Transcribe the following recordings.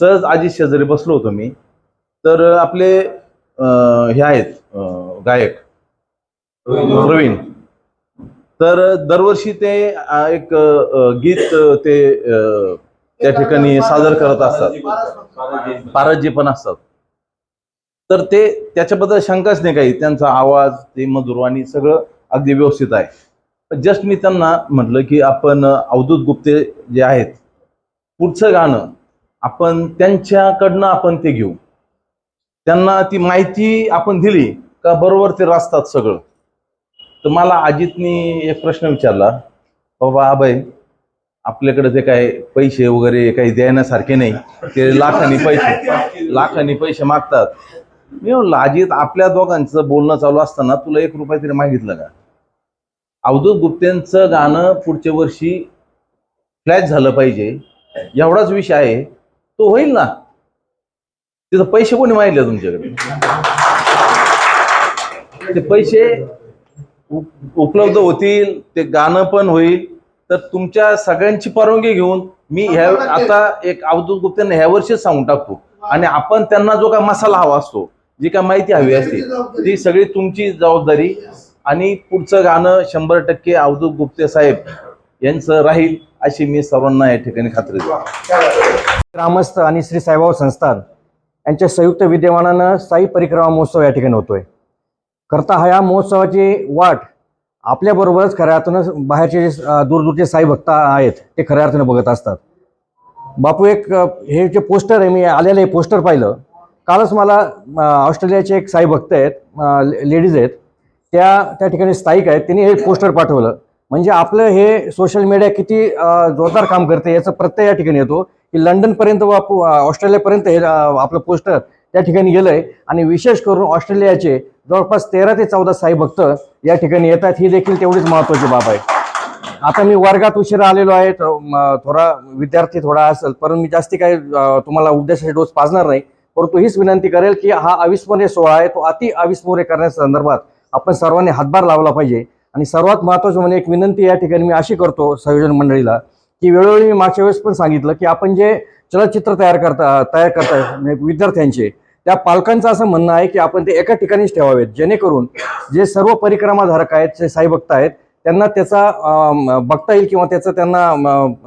सहज आजी शेजारी बसलो होतो मी. तर आपले हे आहेत गायक. प्रवीण. तर दरवर्षी ते एक गीत ते त्या ठिकाणी सादर करत असतात. पारजी पण असतात. तर ते त्याच्याबद्दल शंकाच नाही काही. त्यांचा आवाज ते मधुरवाणी सगळं अगदी व्यवस्थित आहे. जस्ट मी त्यांना म्हटलं की आपण अवधूत गुप्ते जे आहेत पुढचं गाणं आपण त्यांच्याकडनं आपण ते घेऊ. त्यांना ती माहिती आपण दिली का बरोबर ते रचतात सगळं. तर मला अजितनी एक प्रश्न विचारला बाबा आबाई आपल्याकडे ते काय पैसे वगैरे काही द्यायण्यासारखे नाही ते लाखांनी पैसे लाखांनी पैसे मागतात. मी म्हणलं अजित आपल्या दोघांचं बोलणं चालू असताना तुला एक रुपया तरी मागितलं का? अवधूत गुप्तेंचं गाणं पुढच्या वर्षी फ्लॅश झालं पाहिजे एवढाच विषय आहे. तो होईल ना? तिथं पैसे कोणी मागितले तुमच्याकडे? ते पैसे उप- उपलब्ध होतील ते गाणं पण होईल. तर तुमच्या सगळ्यांची परवानगी घेऊन मी ह्या आता एक अवधूत गुप्तेंना ह्या वर्षीच सांगून टाकतो. आणि आपण त्यांना जो काय मसाला हवा असतो जी काय माहिती हवी असते ती सगळी तुमची जबाबदारी. आणि पुढचं गाणं शंभर टक्के अवधूत गुप्ते साहेब यांचं राहील. अशी मी सर्वांना या ठिकाणी खात्री देतो. ग्रामस्थ आणि श्री साईबाबा संस्थान यांच्या संयुक्त विद्यमानानं साई परिक्रमा महोत्सव या ठिकाणी होतोय. करता हा या महोत्सवाची वाट आपल्याबरोबरच खऱ्या अर्थानं बाहेरचे जे दूरदूरचे साई भक्त आहेत ते खऱ्या अर्थानं बघत असतात. बापू एक हे जे पोस्टर आहे मी आलेलं हे पोस्टर पाहिलं. कालच मला ऑस्ट्रेलियाचे एक साई भक्त आहेत लेडीज आहेत त्या त्या ठिकाणी स्थायिक आहेत त्यांनी हे पोस्टर पाठवलं. म्हणजे आपलं हे सोशल मीडिया किती जोरदार काम करते याचा प्रत्यय या ठिकाणी येतो की लंडनपर्यंत व ऑस्ट्रेलियापर्यंत हे आपलं पोस्टर त्या ठिकाणी गेलंय. आणि विशेष करून ऑस्ट्रेलियाचे जवळपास तेरा ते चौदा साई भक्त या ठिकाणी येतात. ही देखील तेवढीच महत्वाची बाब आहे. आता मी वर्गात उशिरा आलेलो आहे म, थोडा विद्यार्थी थोडा असेल परंतु मी जास्ती काही तुम्हाला उद्देशाचे डोस पाजणार नाही. परंतु हीच विनंती करेल की हा अविस्मरणीय सोहळा आहे. तो अति अविस्मरणीय करण्याच्या संदर्भात आपण सर्वांनी हातभार लावला पाहिजे. आणि सर्वात महत्त्वाचं म्हणजे एक विनंती या ठिकाणी मी अशी करतो संयोजन मंडळीला की वेळोवेळी मी मागच्या वेळेस पण सांगितलं की आपण जे चलचित्र तयार करता तयार करता म्हणजे विद्यार्थ्यांचे त्या पालकांचं असं म्हणणं आहे की आपण ते एका ठिकाणीच ठेवावेत जेणेकरून जे सर्व परिक्रमाधारक आहेत जे साई भक्त आहेत त्यांना त्याचा बघता येईल किंवा त्याचा त्यांना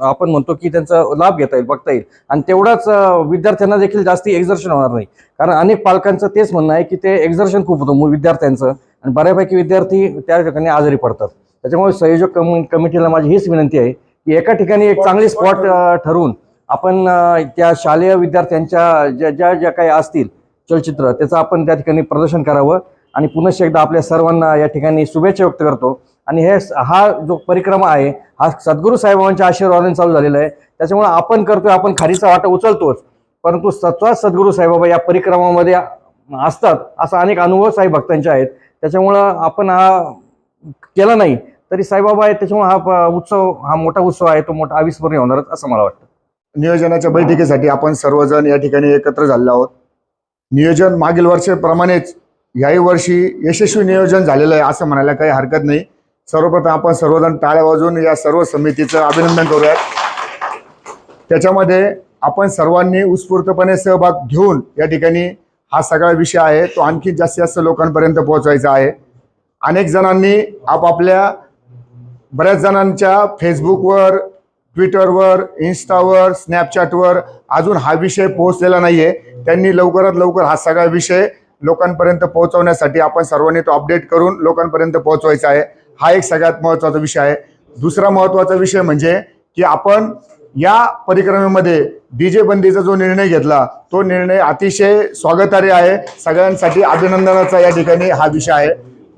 आपण म्हणतो की त्यांचा लाभ घेता येईल बघता येईल. आणि तेवढाच विद्यार्थ्यांना देखील जास्ती एक्झर्शन होणार नाही. कारण अनेक पालकांचं तेच म्हणणं आहे की ते एक्झर्शन खूप होतं विद्यार्थ्यांचं. आणि बऱ्यापैकी विद्यार्थी त्या ठिकाणी आजारी पडतात. त्याच्यामुळे संयोजक कम कमिटीला माझी हीच विनंती आहे की एका ठिकाणी एक चांगली स्पॉट ठरवून आपण त्या शालेय विद्यार्थ्यांच्या ज्या ज्या ज्या काही असतील चलचित्र त्याचं आपण त्या ठिकाणी प्रदर्शन करावं आणि पुनश्च एकदा आपल्या सर्वांना या ठिकाणी शुभेच्छा व्यक्त करतो. आणि हे हा जो परिक्रमा आहे हा सद्गुरू साहेबांच्या आशीर्वादाने चालू झालेला आहे. त्याच्यामुळे आपण करतोय आपण खारीचा वाटा उचलतोच. परंतु सत्वाच सद्गुरू साईबाबा या परिक्रमामध्ये असतात असा अनेक अनुभव साई भक्तांचे आहेत. त्याच्यामुळं आपण हा केला नाही. तरी साईबाबा आहेत त्याच्यामुळे हा उत्सव हा मोठा उत्सव आहे तो मोठा अविस्मरणीय होणारच असं मला वाटतं. नियोजनाच्या बैठकीसाठी आपण सर्वजण या ठिकाणी एकत्र झालेलो आहोत. नियोजन मागील वर्षाप्रमाणेच याही वर्षी यशस्वी नियोजन झालेलं आहे असं म्हणायला काही हरकत नाही. सर्वप्रथम आपण सर्वजण टाळ्या वाजवून या सर्व समितीचं अभिनंदन करूयात. त्याच्यामध्ये आपण सर्वांनी उत्स्फूर्तपणे सहभाग घेऊन या ठिकाणी हा सगळा विषय आहे तो आणखी जास्तीत जास्त लोकांपर्यंत पोहोचवायचा आहे. अनेक जणांनी आपापल्या बऱ्याच जणांच्या फेसबुकवर ट्विटरवर इन्स्टावर स्नॅपचॅटवर अजून हा विषय पोहोचलेला नाही आहे त्यांनी लवकरात लवकर हा सगळा विषय लोकांपर्यंत पोहोचवण्यासाठी आपण सर्वांनी तो अपडेट करून लोकांपर्यंत पोहोचवायचा आहे. हा एक सगळ्यात महत्त्वाचा विषय आहे. दुसरा महत्त्वाचा विषय म्हणजे की आपण या परिक्रमेमध्ये डी जे बंदीचा जो निर्णय घेतला तो निर्णय अतिशय स्वागतार्ह आहे. सगळ्यांसाठी अभिनंदनाचा या ठिकाणी हा विषय आहे.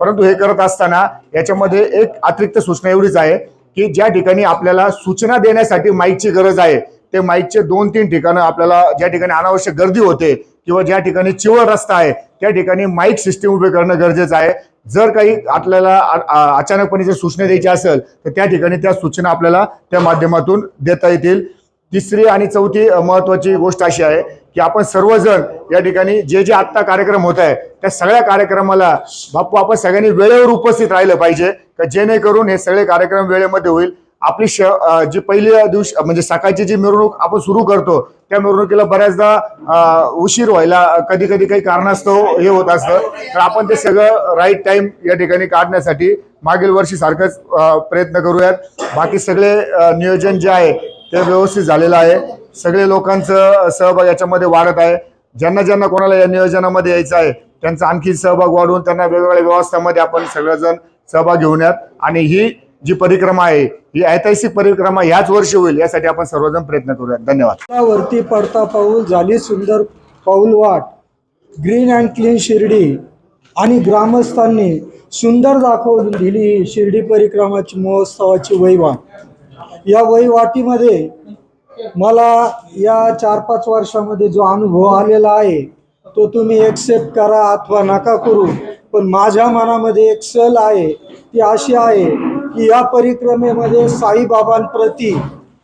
परंतु हे करत असताना याच्यामध्ये एक अतिरिक्त सूचना एवढीच आहे की ज्या ठिकाणी आपल्याला सूचना देण्यासाठी माईकची गरज आहे ते माईकचे दोन तीन ठिकाणं आपल्याला ज्या ठिकाणी अनावश्यक गर्दी होते किंवा ज्या ठिकाणी चिवळ रस्ता आहे त्या ठिकाणी माईक सिस्टीम उभे करणं गरजेचं आहे. जर काही आपल्याला अचानकपणे जर सूचना द्यायची असेल तर त्या ठिकाणी त्या सूचना आपल्याला त्या माध्यमातून देता येतील. तिसरी आणि चौथी महत्त्वाची महत्वाची गोष्ट अशी आहे की आपण सर्वजण या ठिकाणी जे जे आत्ता कार्यक्रम होत आहे त्या सगळ्या कार्यक्रमाला बापू आपण सगळ्यांनी वेळेवर उपस्थित राहिलं पाहिजे का जेणेकरून हे सगळे कार्यक्रम वेळेमध्ये होईल. आपली श जी पहिल्या दिवशी म्हणजे सकाळची जी मिरवणूक आपण सुरू करतो त्या मिरवणुकीला बऱ्याचदा उशीर व्हायला कधी कधी काही कारणास्तव हे होत असतं. तर आपण ते सगळं राईट टाईम या ठिकाणी काढण्यासाठी मागील वर्षी सारखंच प्रयत्न करूयात. बाकी सगळे नियोजन जे आहे ते व्यवस्थित झालेलं आहे. सगळे लोकांचं सहभाग याच्यामध्ये वाढत आहे. ज्यांना ज्यांना कोणाला या नियोजनामध्ये यायचं आहे त्यांचा आणखी सहभाग वाढवून त्यांना वेगवेगळ्या व्यवस्थामध्ये आपण सगळेजण सहभाग घेऊन यात. आणि ही जी परिक्रमा आहे ही ऐतिहासिक परिक्रमा याच वर्षी होईल यासाठी आपण सर्वजण प्रयत्न करूया धन्यवाद. वरती पडता पाऊल झाली सुंदर पाऊल वाट. ग्रीन अँड क्लीन शिर्डी आणि ग्रामस्थांनी सुंदर दाखवून दिली ही शिर्डी परिक्रमाची महोत्सवाची वहिवाट. या वहिवाटीमध्ये मला या चार पाच वर्षामध्ये जो अनुभव आलेला आहे तो तुम्ही एक्सेप्ट करा अथवा नका करू पण माझ्या मनामध्ये एक सल आहे ती अशी आहे की या परिक्रमेमध्ये साईबाबांप्रती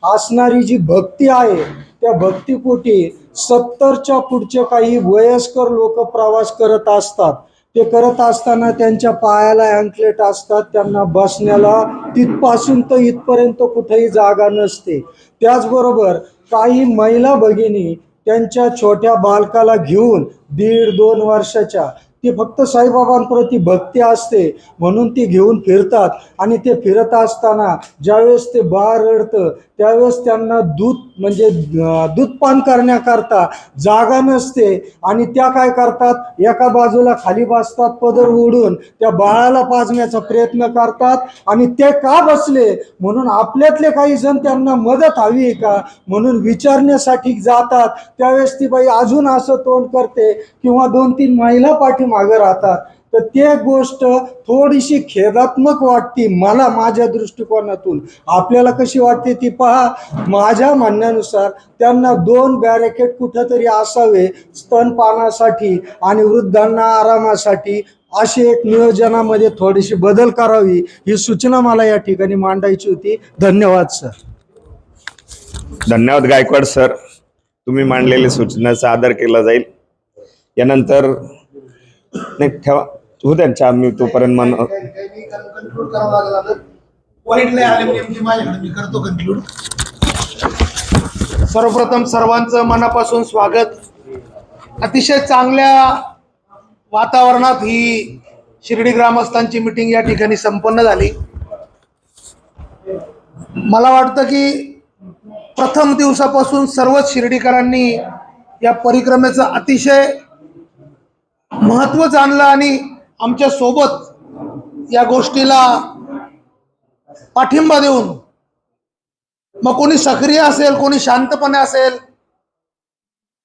असणारी जी भक्ती आहे त्या भक्तीपोटी सत्तरच्या पुढचे काही वयस्कर लोक प्रवास करत असतात. ते करत असताना त्यांच्या पायाला अँकलेट असतात त्यांना बसण्याला तिथपासून तर इथपर्यंत कुठेही जागा नसते. त्याचबरोबर काही महिला भगिनी त्यांच्या छोट्या बालकाला घेऊन दीड दोन वर्षाच्या ती फक्त साईबाबांप्रती भक्ती असते म्हणून ती घेऊन फिरतात. आणि ते फिरत असताना ज्यावेळेस ते बाळ रडतं त्यावेळेस त्यांना दूध म्हणजे दूधपान दूध पान करण्याकरता जागा नसते आणि त्या काय करतात? एका बाजूला खाली बसतात पदर ओढून त्या बाळाला पाजण्याचा प्रयत्न करतात आणि ते का बसले? म्हणून आपल्यातले काही जण त्यांना मदत हवी आहे का? म्हणून विचारण्यासाठी जातात. त्यावेळेस ती बाई अजून असं तोंड करते किंवा दोन तीन महिला पाठीमागं राहतात. तर ते गोष्ट थोडीशी खेदात्मक वाटते मला माझ्या दृष्टिकोनातून. आपल्याला कशी वाटते ती पहा. माझ्या म्हणण्यानुसार त्यांना दोन बॅरेकेट कुठंतरी असावे स्तनपानासाठी आणि वृद्धांना आरामासाठी अशी एक नियोजनामध्ये थोडीशी बदल करावी ही सूचना मला या ठिकाणी मांडायची होती. धन्यवाद सर. धन्यवाद गायकवाड सर. तुम्ही मांडलेल्या सूचनेचा आदर केला जाईल. यानंतर नाही ठेवा. हो त्यांच्या आम्ही तोपर्यंत मन कंक्लूड करावं आता आले म्हणजे नेमकी माझ्याकडे मी करतो कंक्लूड सर्वप्रथम सर्वांचं मनापासून स्वागत. अतिशय चांगल्या वातावरणात ही शिर्डी ग्रामस्थांची मिटिंग या ठिकाणी संपन्न झाली. मला वाटतं की प्रथम दिवसापासून सर्वच शिर्डीकरांनी या परिक्रमेचं अतिशय महत्त्व जाणलं आणि आमच्यासोबत या गोष्टीला पाठिंबा देऊन मग कोणी सक्रिय असेल कोणी शांतपणे असेल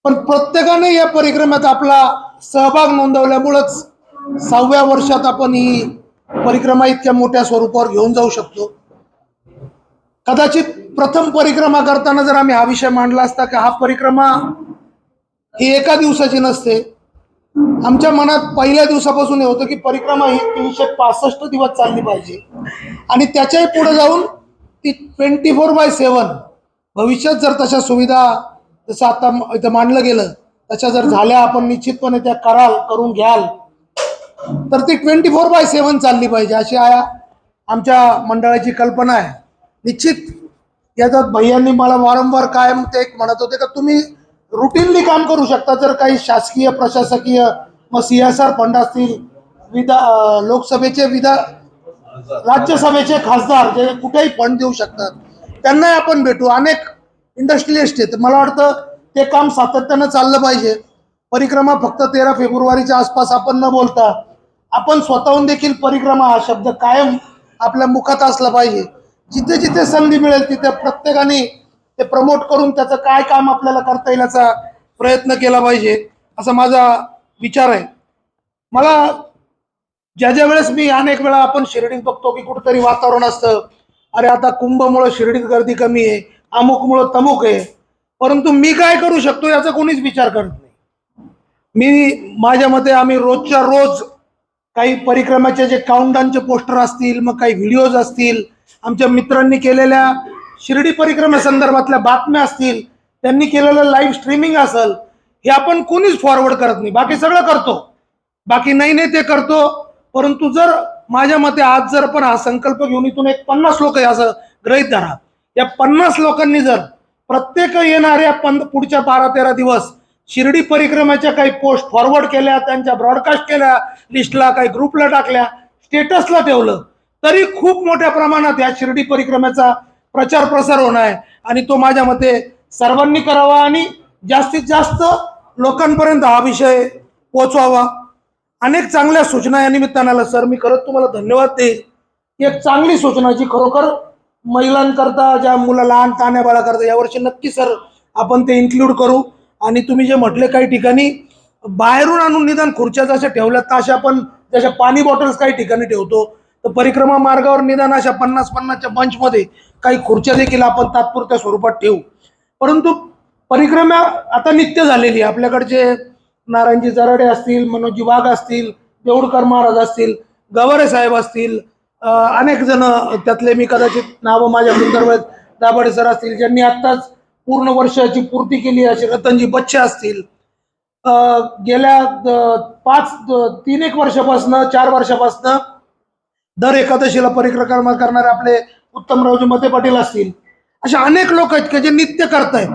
पण प्रत्येकाने या परिक्रमेत आपला सहभाग नोंदवल्यामुळंच सहाव्या वर्षात आपण ही परिक्रमा इतक्या मोठ्या स्वरूपावर घेऊन जाऊ शकतो. कदाचित प्रथम परिक्रमा करताना जर आम्ही हा विषय मांडला असता की हा परिक्रमा ही एका दिवसाची नसते आमच्या मनात पहिल्या दिवसापासून हे होतं की परिक्रमा ही तीनशे पासष्ट दिवस चालली पाहिजे. आणि त्याच्याही पुढे जाऊन ती ट्वेंटी फोर बाय सेवन भविष्यात जर तशा सुविधा जसं आता इथं मांडलं गेलं तशा जर झाल्या आपण निश्चितपणे त्या कराल करून घ्याल तर ती ट्वेंटी फोर बाय सेवन चालली पाहिजे अशी आमच्या मंडळाची कल्पना आहे. निश्चित याच्यात भैयांनी मला वारंवार कायम ते एक म्हणत होते का तुम्ही रुटीनली काम करू शकता. जर काही शासकीय प्रशासकीय मग सी एस आर फंड असतील विधा लोकसभेचे विधा राज्यसभेचे खासदार जे कुठेही फंड देऊ शकतात त्यांनाही आपण भेटू. अनेक इंडस्ट्रियलिस्ट आहेत. मला वाटतं ते काम सातत्यानं चाललं पाहिजे. परिक्रमा फक्त तेरा फेब्रुवारीच्या आसपास आपण न बोलता आपण स्वतःहून देखील परिक्रमा हा शब्द कायम आपल्या मुखात असला पाहिजे. जिथे जिथे संधी मिळेल तिथे प्रत्येकाने ते प्रमोट करून त्याचं काय काम आपल्याला करता येईल याचा प्रयत्न केला पाहिजे असा माझा विचार आहे. मला ज्या ज्या वेळेस मी अनेक वेळा आपण शिर्डीत बघतो की कुठेतरी वातावरण असतं अरे आता कुंभमुळं शिर्डीत गर्दी कमी आहे अमुकमुळं तमुक आहे परंतु मी काय करू शकतो याचा कोणीच विचार करत नाही. मी माझ्या मते आम्ही रोजच्या रोज काही परिक्रमाचे जे काउंटडाऊनचे पोस्टर असतील मग काही व्हिडिओज असतील आमच्या मित्रांनी केलेल्या शिर्डी परिक्रमेसंदर्भातल्या बातम्या असतील त्यांनी केलेलं लाईव्ह स्ट्रीमिंग असेल हे आपण कोणीच फॉरवर्ड करत नाही. बाकी सगळं करतो. बाकी नाही नाही ते करतो. परंतु जर माझ्या मते आज जर पण हा संकल्प घेऊन इथून एक पन्नास लोक असं गृहित धरा. या पन्नास लोकांनी जर प्रत्येक येणाऱ्या पं पुढच्या बारा तेरा दिवस शिर्डी परिक्रमेच्या काही पोस्ट फॉरवर्ड केल्या त्यांच्या ब्रॉडकास्ट केल्या लिस्टला काही ग्रुपला टाकल्या स्टेटसला ठेवलं तरी खूप मोठ्या प्रमाणात या शिर्डी परिक्रमेचा प्रचार प्रसार होणार आहे. आणि तो माझ्या मते सर्वांनी करावा आणि जास्तीत जास्त लोकांपर्यंत हा विषय पोचवावा अनेक चांगल्या सूचना या निमित्तानं सर मी खरंच तुम्हाला धन्यवाद देईल एक चांगली सूचना जी खरोखर महिलांकरता ज्या मुलं लहान ताण्या बाळाकरता यावर्षी नक्की सर आपण ते इन्क्लूड करू. आणि तुम्ही जे म्हटले काही ठिकाणी बाहेरून आणून निदान खुर्च्या जशा ठेवल्यात तशा आपण जशा पाणी बॉटल्स काही ठिकाणी ठेवतो तर परिक्रमा मार्गावर निदान अशा पन्नास पन्नासच्या बंचमध्ये काही खुर्च्या देखील आपण तात्पुरत्या स्वरूपात ठेवू. परंतु परिक्रमा आता नित्य झालेली आहे. आपल्याकडचे नारायणजी जराडे असतील मनोजी वाघ असतील देऊळकर महाराज असतील गवारे साहेब असतील अनेक जण त्यातले मी कदाचित नावं माझ्या संदर्भात दाभाडे सर असतील ज्यांनी आत्ताच पूर्ण वर्षाची पूर्ती केली असे रतनजी बच्चे असतील. गेल्या पाच तीन एक वर्षापासनं चार वर्षापासनं दर एकादशीला परिक्रमा करणारे आपले उत्तमरावजी मते पाटील असतील. असे अनेक लोक आहेत की जे नित्य करतायत.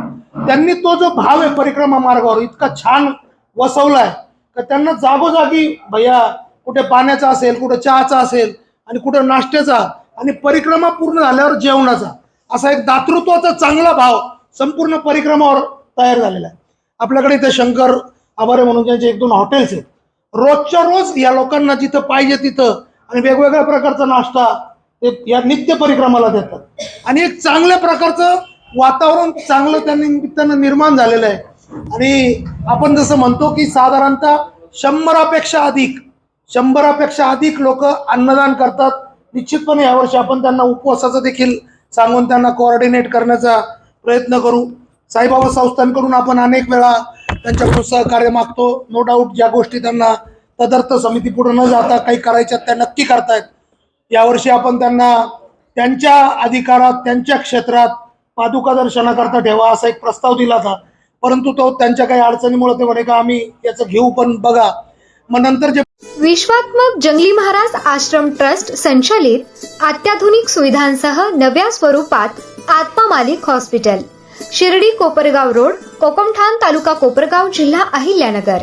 त्यांनी तो जो भाव आहे परिक्रमा मार्गावर इतका छान वसवलाय का त्यांना जागोजागी भैया कुठे पाण्याचा असेल कुठे चहाचा असेल आणि कुठे नाश्त्याचा आणि परिक्रमा पूर्ण झाल्यावर जेवणाचा असा एक दातृत्वाचा चांगला भाव संपूर्ण परिक्रमावर तयार झालेला आहे. आपल्याकडे इथे शंकर आभारे म्हणून ज्यांचे एक दोन हॉटेल्स आहेत. रोजच्या रोज या लोकांना जिथं पाहिजे तिथं आणि वेगवेगळ्या प्रकारचा नाश्ता ते या नित्य परिक्रमाला देतात. आणि एक चांगल्या प्रकारचं वातावरण चांगलं त्या निमित्तानं निर्माण झालेलं आहे. आणि आपण जसं म्हणतो की साधारणतः शंभरापेक्षा अधिक शंभरापेक्षा अधिक लोक अन्नदान करतात. निश्चितपणे यावर्षी आपण त्यांना उपवासाचं देखील सांगून त्यांना कोऑर्डिनेट करण्याचा प्रयत्न करू. साईबाबा संस्थांकडून आपण अनेक वेळा त्यांच्याकडून सहकार्य मागतो. नो डाऊट ज्या गोष्टी त्यांना तदर्थ समिती पुढे न जाता काही करायच्या त्या नक्की करतायत. यावर्षी आपण त्यांना त्यांच्या अधिकारात त्यांच्या क्षेत्रात पादुका दर्शनाकरता ठेवा असा एक प्रस्ताव दिला होता. परंतु तो त्यांच्या काही अडचणीमुळे ते म्हणे का आम्ही याचं घेऊ पण बघा. मग नंतर जे विश्वात्मक जंगली महाराज आश्रम ट्रस्ट संचालित अत्याधुनिक सुविधांसह नव्या स्वरूपात आत्मा मालिक हॉस्पिटल शिर्डी कोपरगाव रोड कोकमठाण तालुका कोपरगाव जिल्हा अहिल्यानगर.